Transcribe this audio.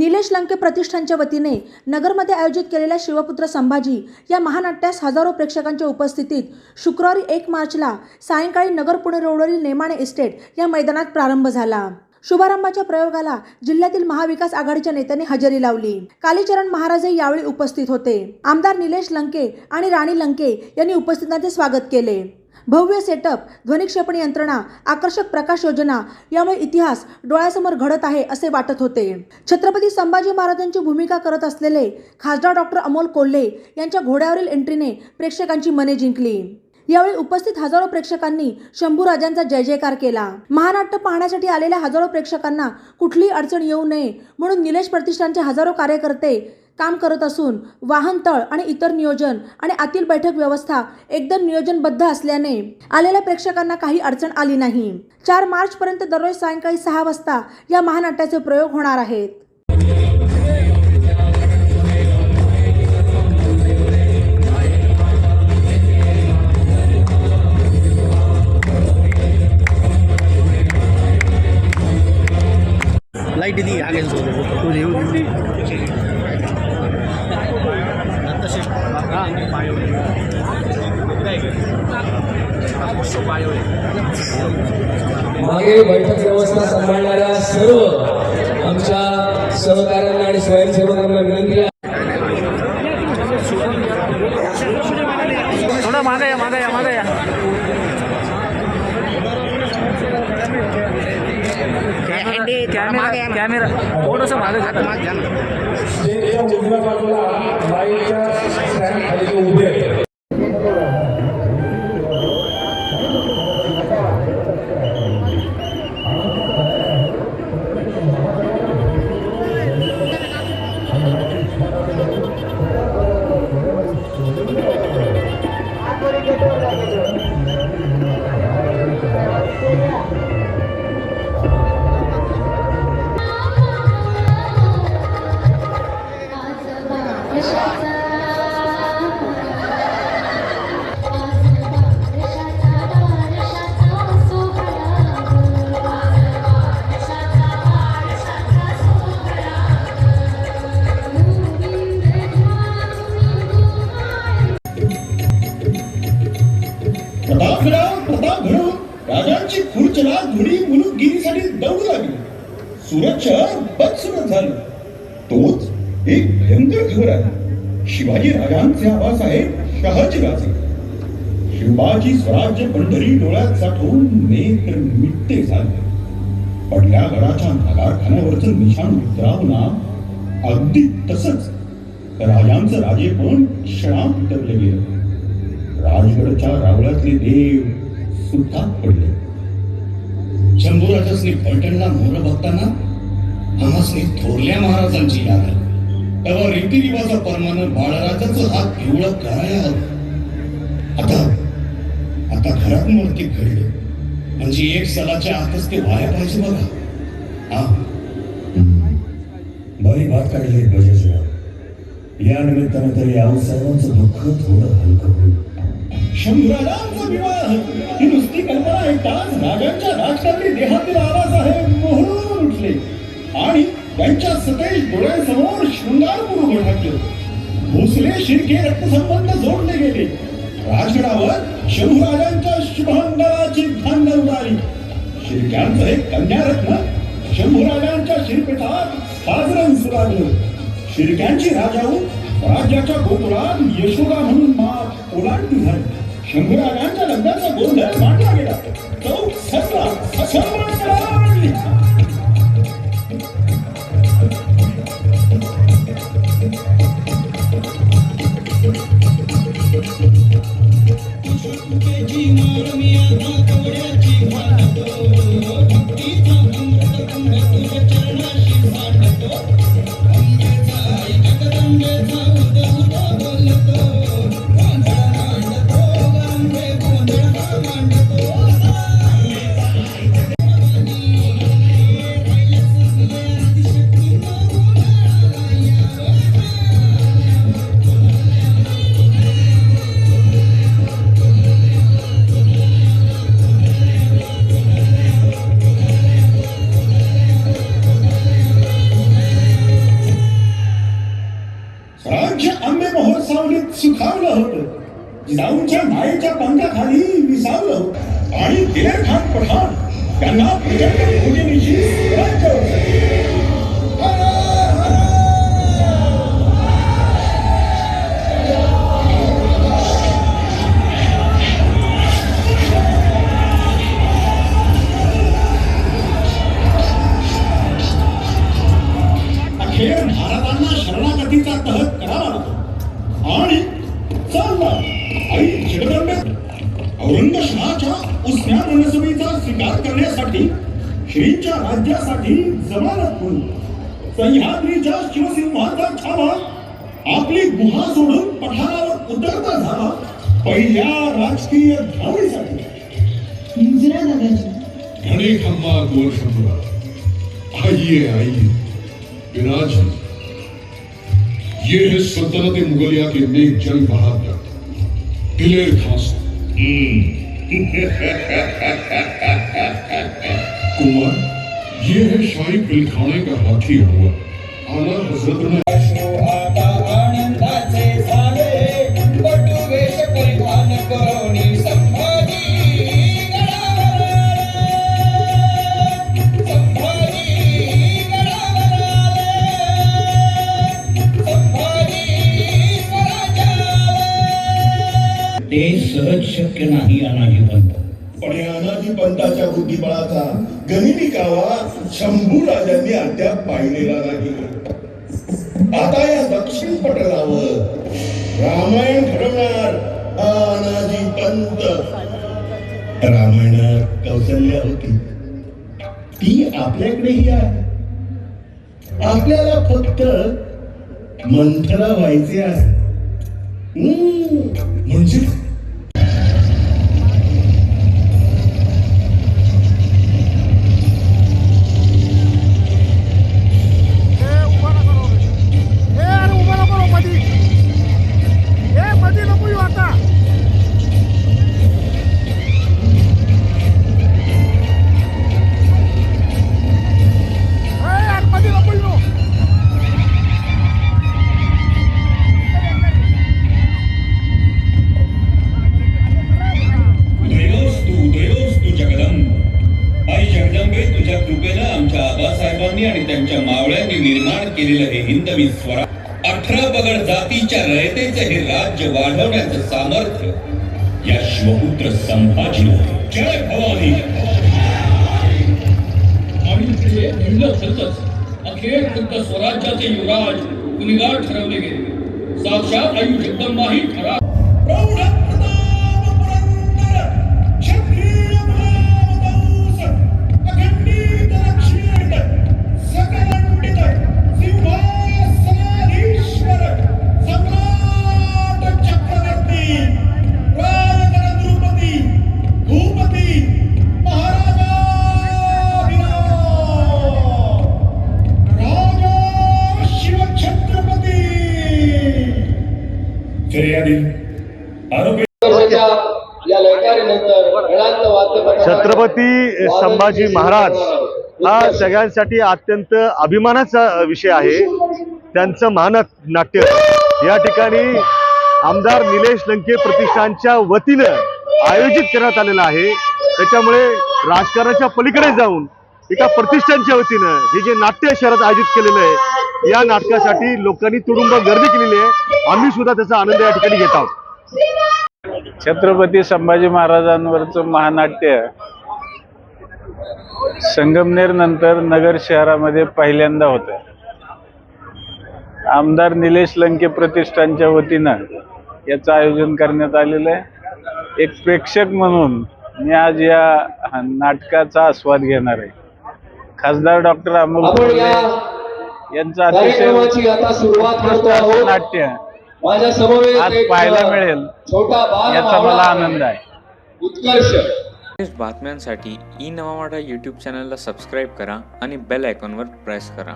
निलेश लंके प्रतिष्ठानच्या वतीने नगरमध्ये आयोजित केलेल्या शिवपुत्र संभाजी या महानाट्यास हजारो प्रेक्षकांच्या उपस्थितीत शुक्रवारी एक मार्चला सायंकाळी नगर पुणे रोडवरील नेमाणे इस्टेट या मैदानात प्रारंभ झाला. शुभारंभाच्या प्रयोगाला जिल्ह्यातील महाविकास आघाडीच्या नेत्यांनी हजेरी लावली. कालीचरण महाराजही यावेळी उपस्थित होते. आमदार निलेश लंके आणि राणी लंके यांनी उपस्थितांचे स्वागत केले. भव्य सेटअप ध्वनिक्षेपण यंत्रणा आकर्षक प्रकाश योजना यामुळे इतिहास डोळ्यासमोर घडत आहे असे वाटत होते. छत्रपती संभाजी महाराजांची भूमिका करत असलेले खासदार डॉक्टर अमोल कोल्हे यांच्या घोड्यावरील एंट्रीने प्रेक्षकांची मने जिंकली. यावेळी उपस्थित हजारो प्रेक्षकांनी शंभू राजांचा जय जयकार केला. महानाट्य पाहण्यासाठी आलेल्या हजारो प्रेक्षकांना कुठलीही अडचण येऊ नये म्हणून निलेश प्रतिष्ठानचे हजारो कार्यकर्ते काम करत असून वाहनतळ आणि इतर नियोजन आणि आतील बैठक व्यवस्था एकदम नियोजनबद्ध असल्याने आलेल्या प्रेक्षकांना काही अडचण आली नाही. चार मार्च पर्यंत दररोज सायंकाळी सहा वाजता या महानाट्याचे प्रयोग होणार आहेत. लाइट दी आगे मागे बैठक व्यवस्था सांभाळणाऱ्या सर्व आमच्या सहकार्यांना आणि स्वयंसेवकांना विनंती आहे थोड़ा मागे या मागे या मागे या कॅमेरा कॅमेरा थोडंसं मागे घ्या स्टेजच्या उजव्या बाजूला लाईटच्या स्टँड खाली जे उभे सुरत शहर बदसुरत झालं. तोच एक भयंकर खबर आहे. शिवाजी राजांचे आबासाहेब शहाजी राजे शिवाजी स्वराज्य पंढरी डोळ्यात साठवून नेत्र मिट्टे झाले. पडल्या गडाच्या नगारखान्यावरचं निशाण उतरावना अगदी तसंच राजांचं राजेपण क्षणात उतरले गेलं. राजगडच्या रावळातले देव सुद्धा पडले. शंभूराजासनी पैठणला मोर बघताना आम्हासनी थोरल्या महाराजांची याद आली तेव्हा रीतिरिवाजा प्रमाणे बाळराजाचं हात पिवळं करायला हवं आता आता घरात मूर्ती घडली. म्हणजे एक सलाच्या आतच ते व्हाया पाहिजे बघा. हा बरी बात काढली बजाजराव या निमित्तानं तरी आऊ सर्वांचं दुःख थोडं हलकं होईल. शंभराजांचा विवाह ही नुसती कल्पना ऐकताच नागांच्या राक्षांनी देहातील आवाज आहे मोहरून उठले. आणि त्यांच्या सतेज डोळ्यासमोर शृंगारपूर उभं ठाकलं भोसले शिर्के रक्तसंबंध जोडले गेले. राजगडावर शंभूराजांच्या शुभांगाची धांदल उडाली. शिर्क्यांचं एक कन्यारत्न शंभूराजांच्या शिरपेठात साजरण सुरागलं शिर्क्यांची राजाऊ राज्याच्या गोपुरात यशोदा म्हणून मात ओलांडली झाली शंभूराजांच्या लग्नाचा गोंधळ मांडला गेला. तो सजला दिलेर खान पठाण त्यांना प्रचंड भोजनीशी स्वराज्य अखेर महाराजांना शरणागतीचा तह करावा लागतो आणि चालला आई जगदंबे औरंगशहाच्या उसन्या मनसबीचा स्वीकार करण्यासाठी श्रींच्या राज्यासाठी जमानत म्हणून सह्याद्रीच्या शिवसिंहाचा छावा आपली गुहा सोडून पठारावर उतरता झाला पहिल्या राजकीय इंदिरा दादाजी. घने खम्मा गोर शंभुरा आइए आइए विराजिए ये है सल्तनत मुगलिया के नेक जंग बहादुर. दिलेर खान साहब। कुमार ये है शाही पिलखाने का हाथी हुआ आला हजरत ने सहज शक्य नाही अनाजी पंत पण या अनाजी पंताच्या बुद्धिबळाचा गनिमी कावा शंभू राजांनी अद्याप पाहिलेला नाही. आता या दक्षिण पटलावर रामायण घडवणार अनाजी पंत. रामायणात कौशल्य होती. ती आपल्याकडेही आहे. आपल्याला फक्त मंथरा व्हायचे आहे. म्हणजे आबासाहेबांनी आणि त्यांच्या मावळ्यांनी निर्माण केलेलं हे हिंदवी स्वरा अठरा पगड जातीच्या रयतेचे हे राज्य वाढवण्याचं सामर्थ्य या शिवपुत्र संभाजीला आहे. जय भवानी आणि ते अखेर स्वराज्याचे युवराज गुन्हेगार ठरवले गेले साक्षात आई जगदंबाही खरा प्रौढ छत्रपती संभाजी महाराज हा सगळ्यांसाठी अत्यंत अभिमानाचा विषय आहे. त्यांचं महानाट नाट्य. या ठिकाणी आमदार निलेश लंके प्रतिष्ठानच्या वतीनं आयोजित करण्यात आलेलं आहे. त्याच्यामुळे राजकारणाच्या पलीकडे जाऊन एका प्रतिष्ठानच्या वतीनं हे जे नाट्य शहरात आयोजित केलेलं आहे या नाटकासाठी लोकांनी तुडुंब गर्दी केलेली आहे. आम्ही सुद्धा त्याचा आनंद या ठिकाणी घेत आहोत. छत्रपती संभाजी महाराजांवरचं महानाट्य संगमनेर नंतर नगर शहरामध्ये पहिल्यांदा होतं. आमदार निलेश लंके प्रतिष्ठानच्या वतीनं याचं आयोजन करण्यात आलेलं आहे. एक प्रेक्षक म्हणून मी आज या नाटकाचा आस्वाद घेणार आहे. खासदार डॉक्टर अमोल यांचं अतिशय नाट्य. माझ्यासमोर आज पाहायला मिळेल. छोटा बाल याचा मला आनंद आहे. उत्कर्ष. लेटेस्ट बातम्यांसाठी ई नवा मराठा यूट्यूब चॅनलला सबस्क्राईब करा आणि बेल आयकॉनवर प्रेस करा.